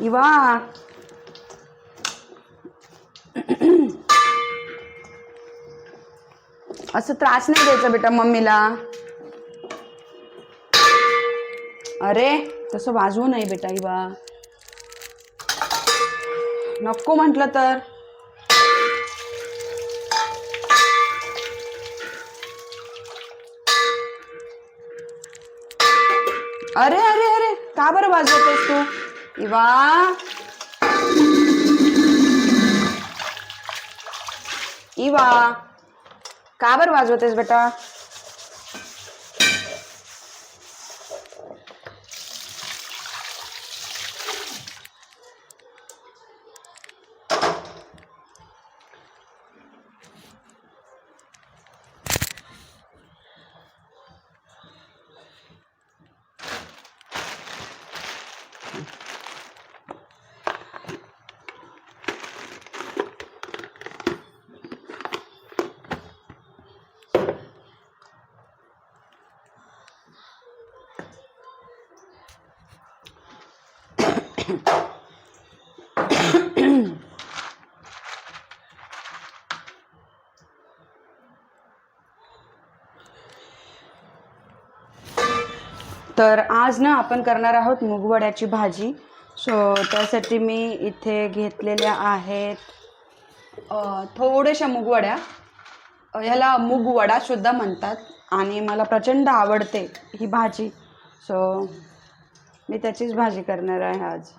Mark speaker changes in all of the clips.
Speaker 1: इवा. असं त्रास नाही द्यायचा बेटा मम्मीला. अरे तसं वाजवू नाही बेटा इवा. नको म्हटलं तर. अरे अरे अरे का बरं वाजवतेस तू? इवा इवा का बरं वाजवतेस बेटा तर आज ना आपण करणार आहोत मुगवड्याची भाजी. सो त्यासाठी मी इथे घेतलेल्या आहेत थोड्याशा मुगवड्या. ह्याला मुगवडा सुद्धा म्हणतात आणि मला प्रचंड आवडते ही भाजी. सो मी त्याचीच भाजी करणार आहे आज.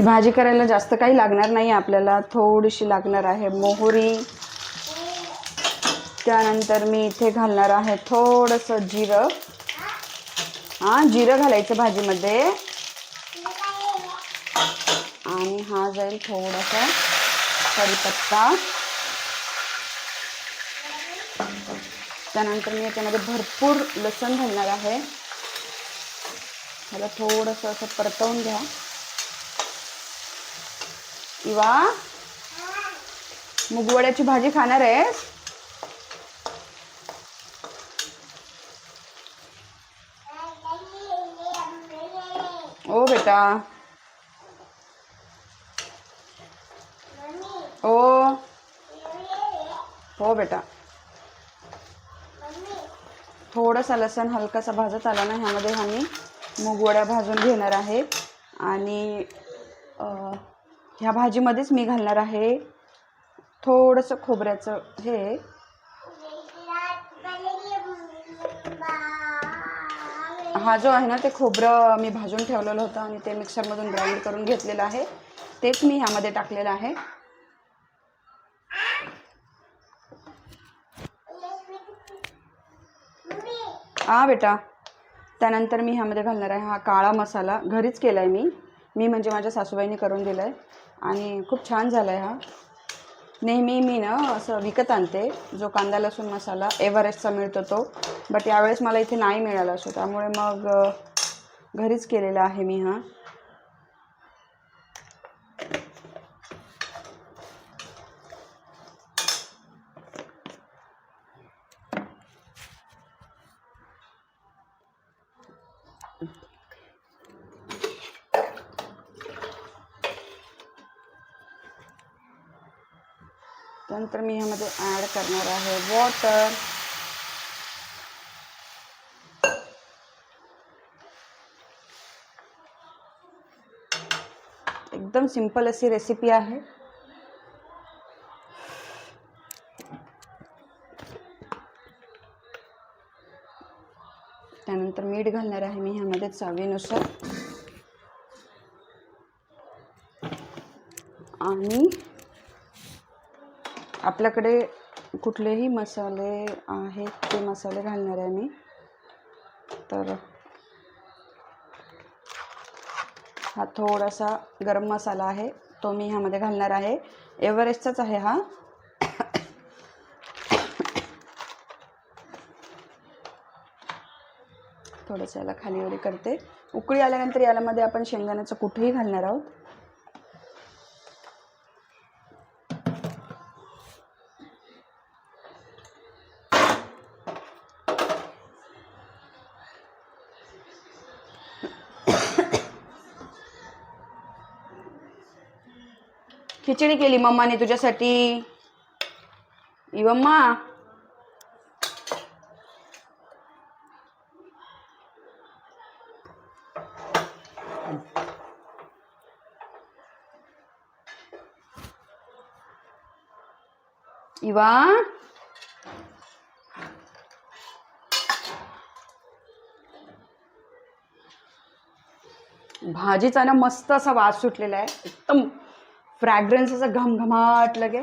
Speaker 1: भाजी करायला जास्त काही लागणार नाही आपल्याला. थोडीशी लागणार आहे मोहरी. त्यानंतर मी इथे घालणार आहे थोडंसं जिरं. हां जिरं घालायचं भाजीमध्ये. आणि हा जाईल थोडासा कढीपत्ता. त्यानंतर मी याच्यामध्ये भरपूर लसण घालणार आहे. ह्याला थोडंसं असं परतवून घ्या. किंवा मुगवड्याची भाजी खाणार आहेस? ओ बेटा. ओ. हो बेटा. थोडासा लसण हलकासा भाजत आला ना ह्यामध्ये आम्ही मुगवड्या भाजून घेणार आहे. आणि ह्या भाजीमध्येच मी घालणार आहे. थोडंसं खोबऱ्याचं हे. हा जो आहे ना ते खोबरं मी भाजून ठेवलेलं होतं आणि ते मिक्सरमधून ग्राइंड करून घेतलेलं आहे. तेच मी ह्यामध्ये टाकलेलं आहे. हा बेटा. त्यानंतर मी ह्यामध्ये घालणार आहे हा काळा मसाला. घरीच केला आहे मी. मी म्हणजे माझ्या सासूबाईंनी करून दिला आहे आणि खूप छान झाला आहे हा. नेहमी मी ना असं विकत आणते. जो कांदा लसूण मसाला एव्हरेस्टचा मिळतो तो. बट यावेळेस मला इथे नाही मिळाला असो त्यामुळे मग घरीच केलेला आहे मी हा. त्यानंतर मी ह्यामध्ये ॲड करणार आहे वॉटर एकदम सिंपल अशी रेसिपी आहे त्यानंतर मीठ घालणार आहे मी ह्यामध्ये चवीनुसार आपल्याकडे कुठलेही मसाले आहेत ते मसाले घालणार आहे मी. तर हा थोडासा गरम मसाला आहे तो मी ह्यामध्ये घालणार आहे. एव्हरेस्टचाच आहे हा. थोडंसं याला खालीवरी करते. उकळी आल्यानंतर यामध्ये आपण शेंगदाण्याचं कुठेही घालणार आहोत. खिचडी केली मम्माने तुझ्यासाठी. इवम्मा इवा. भाजीचा ना मस्त असा वास सुटलेला आहे. एकदम फ्रॅग्रन्स असा घमघमाट लगे.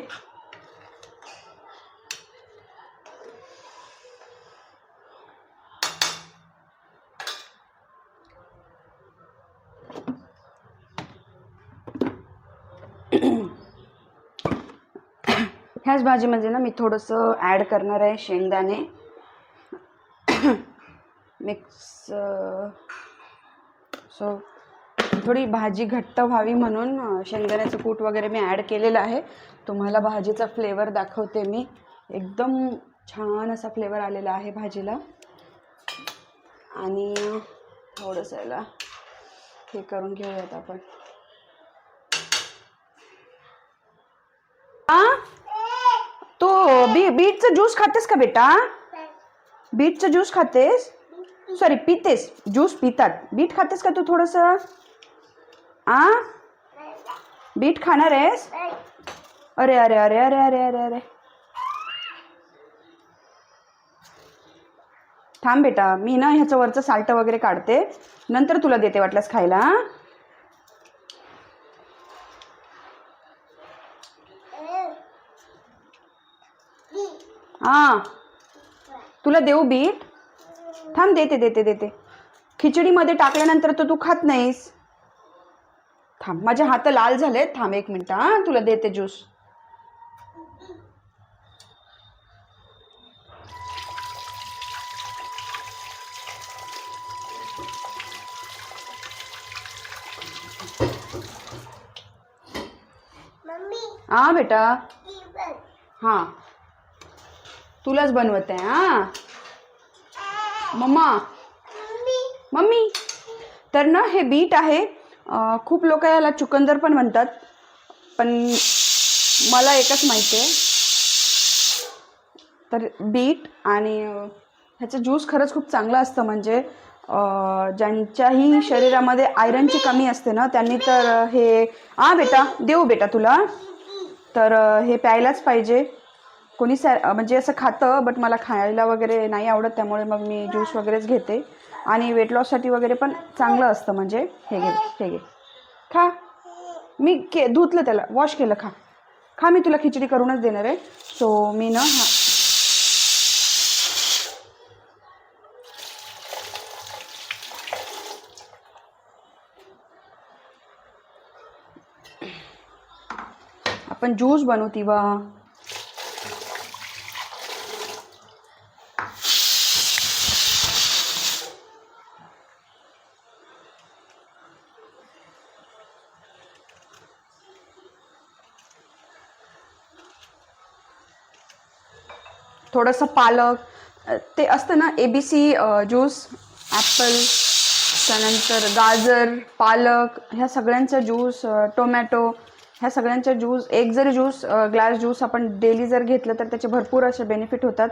Speaker 1: ह्याच भाजीमध्ये ना मी थोडंसं ॲड करणार आहे शेंगदाणे. मिक्स सो थोडी भाजी घट्ट व्हावी म्हणून शेंगदाण्याचं कूट वगैरे मी ॲड केलेलं आहे. तुम्हाला भाजीचा फ्लेवर दाखवते मी. एकदम छान असा फ्लेवर आलेला आहे भाजीला. आणि थोडंसं याला हे करून घेऊयात आपण. तो बी बीटचं ज्यूस खातेस का बेटा? बीटचं ज्यूस खातेस? सॉरी पितेस. ज्यूस पितात. बीट खातेस का तू थोडंसं? आ? बीट खाणार आहेस? अरे अरे अरे अरे अरे अरे अरे. थांब बेटा मी ना ह्याचं वरचं साल्ट वगैरे काढते. नंतर तुला देते वाटल्यास खायला हा? तुला देऊ बीट? थांब देते देते देते. खिचडीमध्ये टाकल्यानंतर तर तू खात नाहीस. थांब. माझे हात लाल झाले थांब एक मिनिट हा. तुला देते ज्यूस. हा बेटा. हां. तुलाच बनवत आहे हा मम्मा.
Speaker 2: मम्मी.
Speaker 1: तर ना हे बीट आहे खूप लोक याला चुकंदर पण म्हणतात पण मला एकच माहिती आहे. तर बीट आणि ह्याचं ज्यूस खरंच खूप चांगलं असतं म्हणजे ज्यांच्याही शरीरामध्ये आयरनची कमी असते ना त्यांनी तर हे आ बेटा देऊ बेटा तुला. तर हे प्यायलाच पाहिजे. कोणी सॅ म्हणजे असं खातं बट मला खायला वगैरे नाही आवडत त्यामुळे मग मी ज्यूस वगैरेच घेते. आणि वेट लॉससाठी वगैरे पण चांगलं असतं म्हणजे हे घे हे घे. खा. मी के धुतलं त्याला वॉश केलं खा. खा मी तुला खिचडी करूनच देणार आहे. सो मी ना हा. आपण ज्यूस बनवती बा थोडंसं पालक ते असतं ना A B C juice apple त्यानंतर गाजर पालक ह्या सगळ्यांचा ज्यूस टोमॅटो ह्या सगळ्यांचा ज्यूस एक जरी ज्यूस ग्लास ज्यूस आपण डेली जर घेतलं तर त्याचे भरपूर असे बेनिफिट होतात.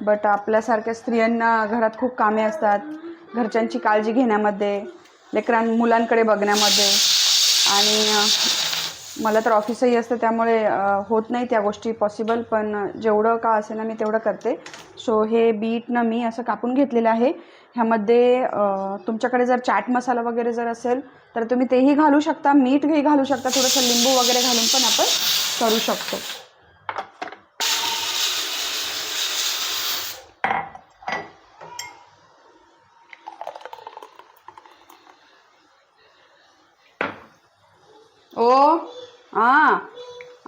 Speaker 1: बट आपल्यासारख्या स्त्रियांना घरात खूप कामे असतात. घरच्यांची काळजी घेण्यामध्ये लेकरां मुलांकडे बघण्यामध्ये आणि मला तर ऑफिसही असतं त्यामुळे होत नाही त्या गोष्टी पॉसिबल पण जेवढं का असेल ना मी तेवढं करते. सो हे बीटनं मी असं कापून घेतलेलं आहे. ह्यामध्ये तुमच्याकडे जर चाट मसाला वगैरे जर असेल तर तुम्ही तेही घालू शकता मीठही घालू शकता थोडंसं लिंबू वगैरे घालून पण आपण करू शकतो. ओ! हां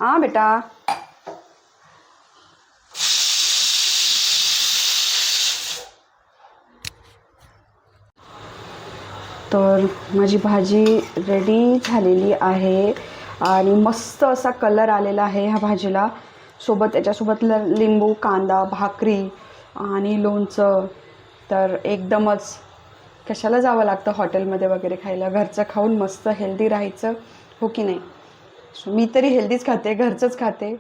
Speaker 1: हां बेटा तर माझी भाजी रेडी झालेली आहे आणि मस्त असा कलर आलेला आहे ह्या भाजीला. सोबत त्याच्यासोबत ल लिंबू कांदा भाकरी आणि लोणचं. तर एकदमच कशाला जावं लागतं हॉटेलमध्ये वगैरे खायला? घरचं खाऊन मस्त हेल्दी राहायचं हो की नाही? मी तरी हेल्दीच खाते घरचंच खाते.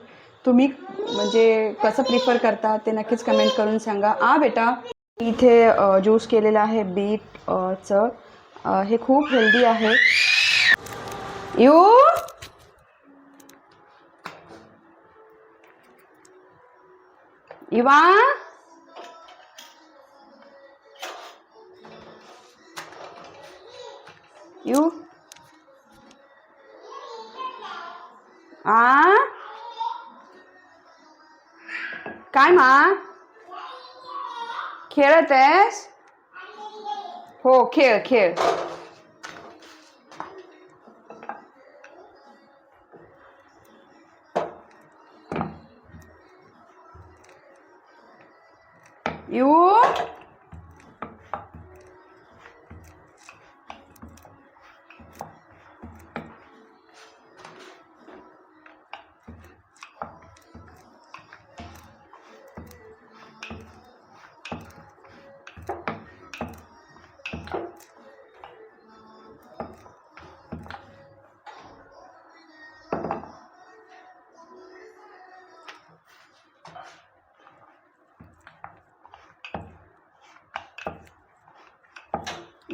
Speaker 1: तुम्ही म्हणजे कसं प्रिफर करता ते नक्कीच कमेंट करून सांगा. आ बेटा इथे ज्यूस केलेलं आहे बीट च. हे खूप हेल्दी आहे. यू? इवा? काय मा? खेळत आहेस? हो खेळ खेळ.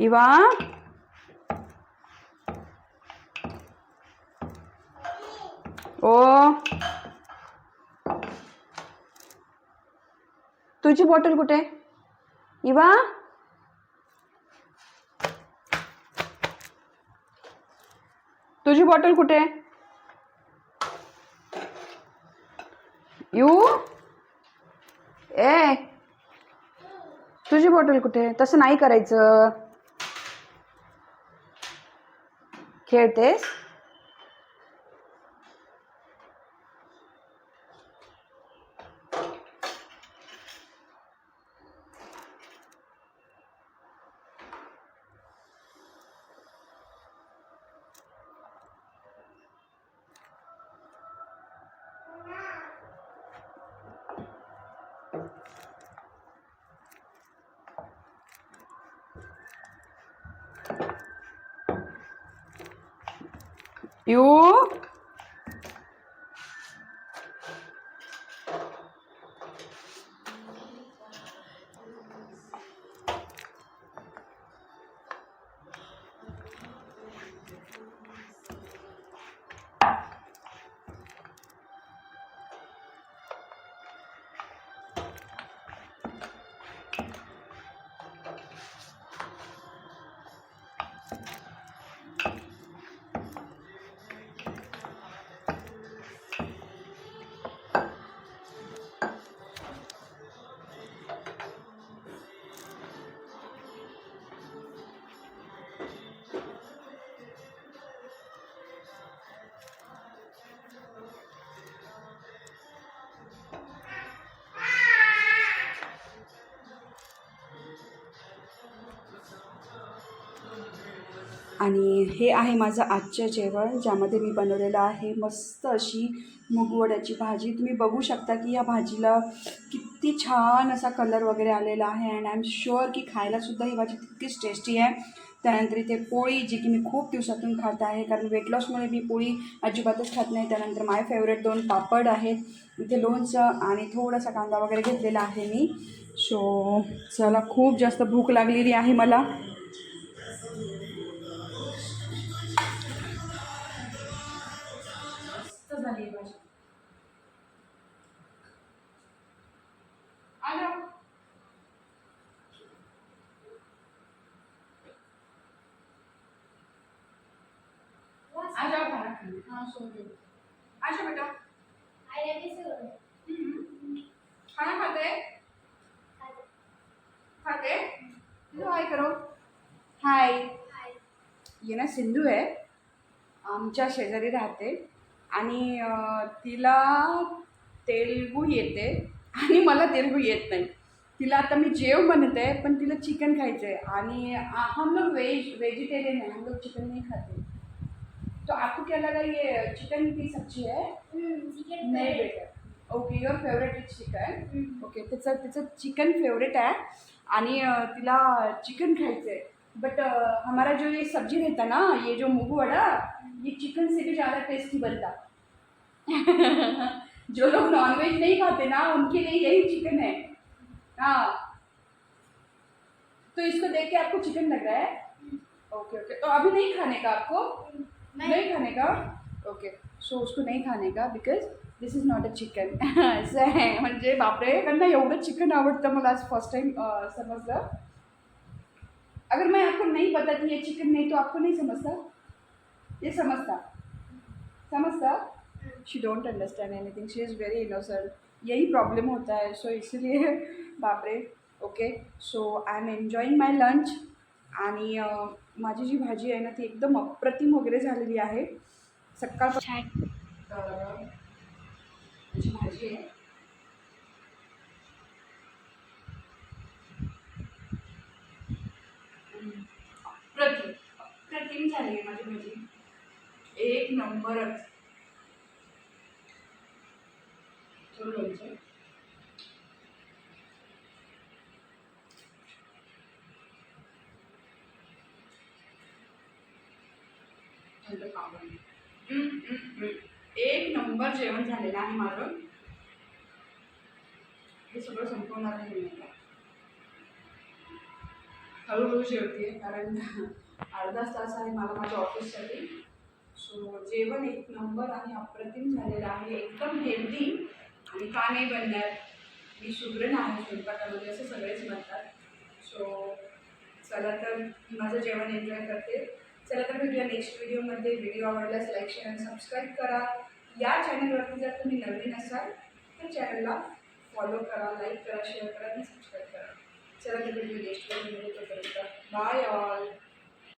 Speaker 1: इवा? ओ. तुझी बॉटल कुठे? इवा? तुझी बॉटल कुठे? यू? ए. तुझी बॉटल कुठे? तसं नाही करायचं. Here this. Thank you. You आणि हे आहे माझं आजचं जेवण ज्यामध्ये मी बनवलेलं आहे मस्त अशी मुगवड्याची भाजी. तुम्ही बघू शकता की या भाजीला किती छान असा कलर वगैरे आलेला आहे अँड आय एम शुअर की खायलासुद्धा ही भाजी तितकीच टेस्टी आहे. त्यानंतर इथे पोळी जी की मी खूप दिवसातून खात आहे कारण वेट लॉसमुळे मी पोळी अजिबातच खात नाही. त्यानंतर माय फेवरेट दोन पापड आहेत. इथे लोणचं आणि थोडासा कांदा वगैरे घेतलेला आहे मी. सो चला खूप जास्त भूक लागलेली आहे मला. हाँ सो जाओ आ जाओ बेटा हम्म. खाना खाते? खाते. चलो हाय करो. हाय. ये ना सिंधू आहे. आमच्या शेजारी राहते. आणि तिला तेलगू येते. आणि मला तेलगू येत नाही. तिला आता मी जेव बनते पण तिला चिकन खायचं आहे आणि हम लोग वेज वेजिटेरियन है हम लोग चिकन नहीं खाते. तो आपको क्या लगा ये चिकन की सब्ज़ी है? नाही बेटा। Okay your favourite is chicken okay तिचं तिचं चिकन फेवरेट आहे आणि तिला चिकन खायचं आहे बट हमारा जो ये सब्ज़ी रहता ना ये जो मूंग वड़ा ये चिकन से भी ज़्यादा टेस्टी बनता। जो लोग नॉनवेज नहीं खाते ना उनके लिए यही चिकन है। हाँ। तो इसको देख के आपको चिकन लग रहा है। ओके ओके तो अभी नहीं खाने का आपको? नहीं खाने का। ओके सो उसको नहीं खाने का because this is not a chicken असं म्हणजे बापरे, त्यांना एवढं चिकन आवडतं मला आज फ़र्स्ट टाइम समजलं. अगर मैं आपको नहीं बताती ये चिकन नहीं तो आपको नहीं समझता ये समझता समझता she don't understand anything she is very innocent यही प्रॉब्लम होता है सो so इसलिए, बापरे. Okay so I am enjoying my lunch आणि माझी जी भाजी आहे ना ती एकदम अप्रतिम वगैरे झालेली आहे. सकाळ माझी भाजी आहे. अप्रतिम. अप्रतिम झाली आहे माझी भाजी. एक नंबरच थोडं लोणचं थंड काढून. हम्म, हम्म, हम्म. एक नंबर जेवण झालेलं आहे माझं हे सगळं संपवणार आहे मी हळूहळू जेवते कारण अर्धा तास आहे मला माझ्या ऑफिससाठी. सो जेवण एक नंबर आणि अप्रतिम झालेलं आहे. एकदम हेल्दी आणि का नाही बनणार. मी सुगरण आहे स्वयंपाकामध्ये असं सगळेच म्हणतात. सो चला तर मी माझं जेवण एन्जॉय करते. चला तर भेटूया नेक्स्ट व्हिडिओमध्ये व्हिडिओ आवडल्यास लाईक शेअर आणि सबस्क्राईब करा. या चॅनलवरती जर तुम्ही नवीन असाल तर चॅनलला फॉलो करा लाईक करा शेअर करा आणि सबस्क्राईब करा. चला तर व्हिडिओ नेक्स्ट तोपर्यंत. Bye all